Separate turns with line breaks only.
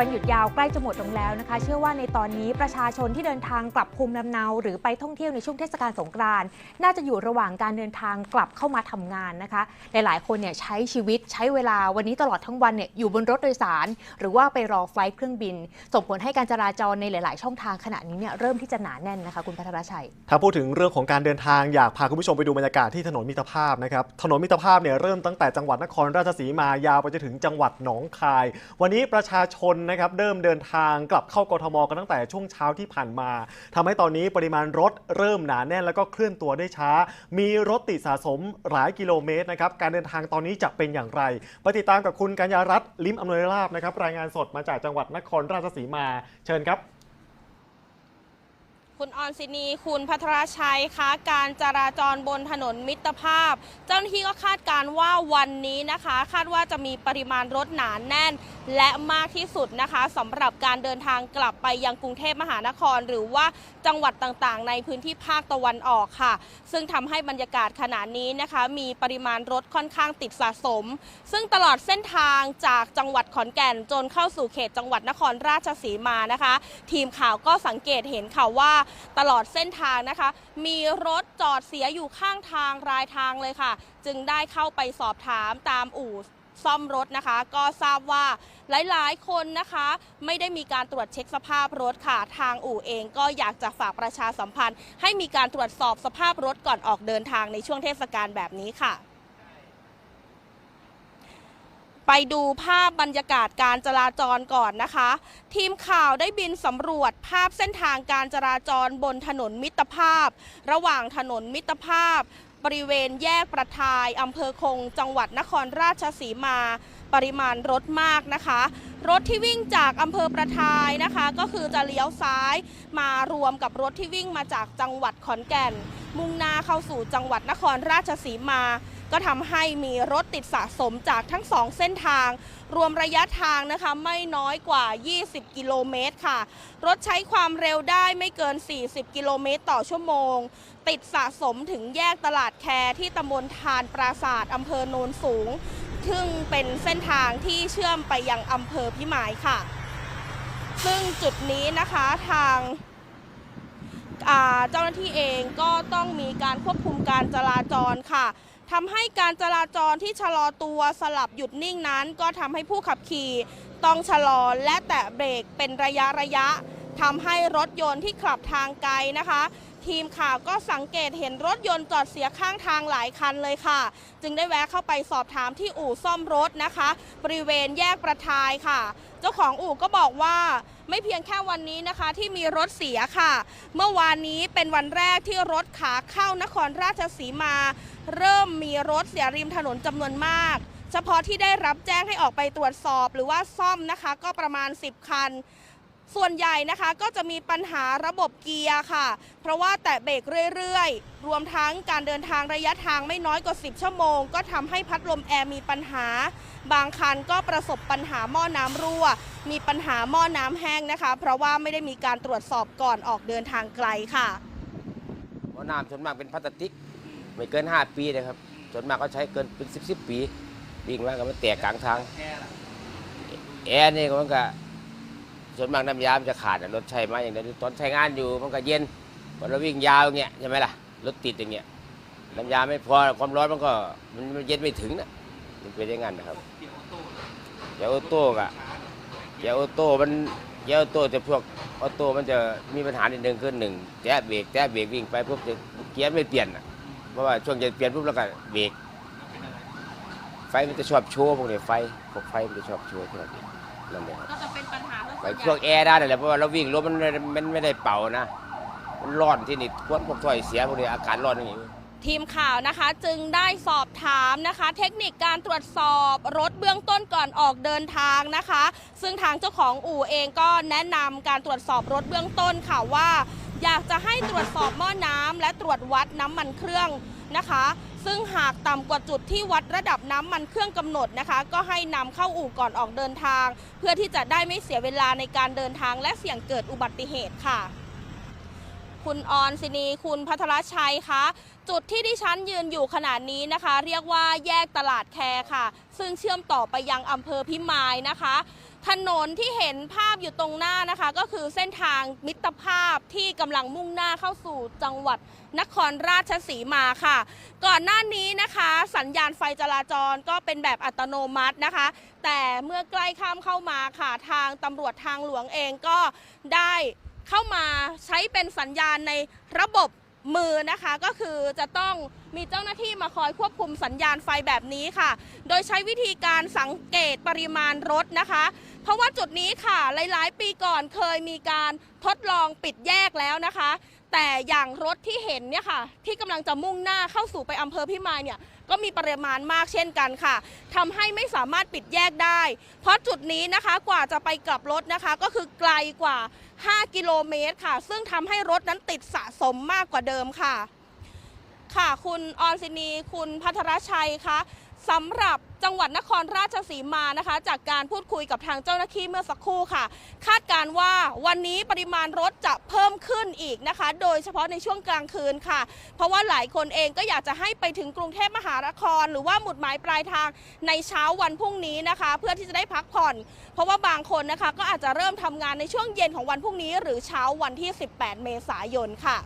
วันหยุดยาวใกล้จะหมดลงแล้วนะคะ เชื่อว่าในตอนนี้ประชาชนที่เดินทางกลับภูมิลำเนา หรือไปท่องเที่ยวในช่วงเทศกาลสงกรานต์น่าจะอยู่ระหว่างการเดินทางกลับเข้ามาทำงานนะคะหลายๆคนเนี่ยใช้ชีวิตใช้เวลาวันนี้ตลอดทั้งวันเนี่ยอยู่บนรถโดยสาร หรือว่าไปรอไฟล์เครื่องบิน ส่งผลให้การจราจรในหลาย ๆ ช่องทางขณะนี้เนี่ยเริ่มที่จะหนาแน่นนะคะ คุณพัทรชัย
ถ้าพูดถึงเรื่องของการเดินทางอยากพาคุณผู้ชมไปดูบรรยากาศที่ถนนมิตรภาพนะครับถนนมิตรภาพเนี่ยเริ่มตั้งแต่จังหวัดนครราชสีมายาวไปจนถึงจังหวัดหนองคาย วันนี้ประชาชนนะครับเริ่มเดินทางกลับเข้ากทมกันตั้งแต่ช่วงเช้าที่ผ่านมาทำให้ตอนนี้ปริมาณรถเริ่มหนาแน่นแล้วก็เคลื่อนตัวได้ช้า มีรถติดสะสมหลายกิโลเมตรนะครับการเดินทางตอนนี้จะเป็นอย่างไรไปติดตามกับคุณกัญญารัตน์ลิมอำนวยราบนะครับรายงานสดมาจากจังหวัดนครราชสีมาเชิญครับ
คุณออนซินี คุณพัทรชัยคะ การจราจรบนถนนมิตรภาพ เจ้าหน้าที่ก็คาดการณ์ว่าวันนี้นะคะ คาดว่าจะมีปริมาณรถหนาแน่น และมากที่สุดนะคะสำหรับการเดินทางกลับไปยังกรุงเทพมหานคร หรือว่าจังหวัดต่างๆ ในพื้นที่ภาคตะวันออกค่ะ ซึ่งทำให้บรรยากาศขณะนี้นะคะ มีปริมาณรถค่อนข้างติดสะสม ซึ่งตลอดเส้นทางจากจังหวัดขอนแก่นจนเข้าสู่เขตจังหวัดนครราชสีมานะคะ ทีมข่าวก็สังเกตเห็นค่ะว่าตลอดเส้นทางนะคะ มีรถจอดเสียอยู่ข้างทางรายทางเลยค่ะ จึงได้เข้าไปสอบถามตามอู่ซ่อมรถนะคะ ก็ทราบว่าหลาย ๆ คนนะคะ ไม่ได้มีการตรวจเช็คสภาพรถค่ะ ทางอู่เองก็อยากจะฝากประชาสัมพันธ์ ให้มีการตรวจสอบสภาพรถก่อนออกเดินทางในช่วงเทศกาลแบบนี้ค่ะ ไปดูภาพบรรยากาศการจราจรก่อนนะคะ ทีมข่าวได้บินสำรวจภาพเส้นทางการจราจรบนถนนมิตรภาพ ระหว่างถนนมิตรภาพ บริเวณแยกประทายอำเภอคง จังหวัดนครราชสีมา ปริมาณรถมากนะคะ รถที่วิ่งจากอำเภอประทายนะคะ ก็คือจะเลี้ยวซ้ายมารวมกับรถที่วิ่งมาจากจังหวัดขอนแก่น มุ่งหน้าเข้าสู่จังหวัดนครราชสีมา ก็ทำให้มีรถติดสะสมจากทั้งสองเส้นทาง รวมระยะทางนะคะไม่น้อยกว่า 20 กิโลเมตรค่ะ รถใช้ความเร็วได้ไม่เกิน 40 กิโลเมตรต่อชั่วโมง ติดสะสมถึงแยกตลาดแคที่ตำบลทานปราศาสตร์อำเภอโนนสูง ซึ่งเป็นเส้นทางที่เชื่อมไปยังอำเภอพิมายค่ะ ซึ่งจุดนี้นะคะทางาเจ้าหน้าที่เองก็ต้องมีการควบคุมการจราจรค่ะทำให้การจราจรที่ชะลอตัวสลับหยุดนิ่งนั้น ก็ทำให้ผู้ขับขี่ต้องชะลอและแตะเบรกเป็นระยะระยะทำให้รถยนต์ที่ขับทางไกลนะคะ ทีมข่าวก็สังเกตเห็นรถยนต์จอดเสียข้างทางหลายคันเลยค่ะ จึงได้แวะเข้าไปสอบถามที่อู่ซ่อมรถนะคะ บริเวณแยกประทายค่ะ เจ้าของอู่ก็บอกว่าไม่เพียงแค่วันนี้นะคะที่มีรถเสียค่ะ เมื่อวานนี้เป็นวันแรกที่รถขาเข้านครราชสีมา เริ่มมีรถเสียริมถนนจำนวนมาก เฉพาะที่ได้รับแจ้งให้ออกไปตรวจสอบหรือว่าซ่อมนะคะ ก็ประมาณ 10 คัน ส่วนใหญ่นะคะก็จะมีปัญหาระบบเกียร์ค่ะ เพราะว่าแตะเบรกเรื่อยๆ รวมทั้งการเดินทางระยะทางไม่น้อยกว่า 10 ชั่วโมง ก็ทำให้พัดลมแอร์มีปัญหา บางคันก็ประสบปัญหาหม้อน้ำรั่ว มีปัญหาหม้อน้ำแห้งนะคะ เพราะว่าไม่ได้มีการตรวจสอบก่อนออกเดินทางไกลค่ะ
หม้อน้ำส่วนมากเป็นพลาสติกไม่เกิน 5 ปีนะครับส่วนมากเขาใช้เกินเป็น 10 10 ปีวิ่งมาก็มันแตกกลางทางแอร์นี่ก็มันก็ ส่วนมากน้ำยามันจะขาดอะรถใช้มาอย่างเดียวตอนใช้งานอยู่มันก็เย็นพอเราวิ่งยาวอย่างเงี้ยใช่ไหมล่ะรถติดอย่างเงี้ยน้ำยาไม่พอความร้อนมันก็มันเย็นไม่ถึงนะมันเป็นอย่างนั้นนะครับเกียร์ออโต้กะเกียร์ออโต้มันเกียร์ออโต้จะพวกออโต้มันจะมีปัญหานิดนึงคือหนึ่งแตะเบรกแตะเบรกวิ่งไปปุ๊บจะเกียร์ไม่เปลี่ยนอะเพราะว่าช่วงจะเปลี่ยนปุ๊บแล้วก็เบรกไฟมันจะชอบโชว์พวกนี้ไฟพวกไฟมันจะชอบโชว์พวกนี้นั่นแหละครับ
ก็จะเป็นปัญหา
ไฟพวกแอร์ได้นั่นแหลยเพราะว่าเราวิ่งรถมันไม่ได้มันไม่ได้เป่านะ มันร้อนที่นี่พวกพวกถ้อยเสียพวกนี้อากาศร้อนอย่างนี้
ทีมข่าวนะคะจึงได้สอบถามนะคะ เทคนิคการตรวจสอบรถเบื้องต้นก่อนออกเดินทางนะคะ ซึ่งทางเจ้าของอู่เองก็แนะนำการตรวจสอบรถเบื้องต้นค่ะว่า อยากจะให้ตรวจสอบหม้อน้ำและตรวจวัดน้ำมันเครื่องนะคะ ซึ่งหากต่ำกว่าจุดที่วัดระดับน้ำมันเครื่องกำหนดนะคะ ก็ให้นำเข้าอู่ก่อนออกเดินทาง เพื่อที่จะได้ไม่เสียเวลาในการเดินทางและเสี่ยงเกิดอุบัติเหตุค่ะคุณออนซินีคุณพัทรชัยคะจุดที่ดิฉันยืนอยู่ขนาดนี้นะคะ เรียกว่าแยกตลาดแคร์ค่ะ ซึ่งเชื่อมต่อไปยังอำเภอพิมายนะคะ ถนนที่เห็นภาพอยู่ตรงหน้านะคะ ก็คือเส้นทางมิตรภาพที่กำลังมุ่งหน้าเข้าสู่จังหวัดนครราชสีมาค่ะ ก่อนหน้านี้นะคะ สัญญาณไฟจราจรก็เป็นแบบอัตโนมัตินะคะ แต่เมื่อใกล้ข้ามเข้ามาค่ะ ทางตำรวจทางหลวงเองก็ได้เข้ามาใช้เป็นสัญญาณในระบบ มือนะคะก็คือจะต้องมีเจ้าหน้าที่มาคอยควบคุมสัญญาณไฟแบบนี้ค่ะ โดยใช้วิธีการสังเกตปริมาณรถนะคะ เพราะว่าจุดนี้ค่ะหลาย ๆ ปีก่อนเคยมีการทดลองปิดแยกแล้วนะคะ แต่อย่างรถที่เห็นเนี่ยค่ะ ที่กำลังจะมุ่งหน้าเข้าสู่ไปอำเภอพิมายเนี่ยก็มีปริมาณมากเช่นกันค่ะทำให้ไม่สามารถปิดแยกได้ เพราะจุดนี้นะคะกว่าจะไปกลับรถนะคะ ก็คือไกลกว่า 5 กิโลเมตรค่ะ ซึ่งทำให้รถนั้นติดสะสมมากกว่าเดิมค่ะ ค่ะ คุณออนซินี คุณพัทรชัยคะ สำหรับจังหวัดนครราชสีมานะคะ จากการพูดคุยกับทางเจ้าหน้าที่เมื่อสักครู่ค่ะ คาดการว่าวันนี้ปริมาณรถจะเพิ่มขึ้นอีกนะคะ โดยเฉพาะในช่วงกลางคืนค่ะ เพราะว่าหลายคนเองก็อยากจะให้ไปถึงกรุงเทพมหานคร หรือว่าหมุดหมายปลายทางในเช้าวันพรุ่งนี้นะคะ เพื่อที่จะได้พักผ่อน เพราะว่าบางคนนะคะก็อาจจะเริ่มทำงานในช่วงเย็นของวันพรุ่งนี้ หรือเช้าวันที่ 18 เมษายนค่ะ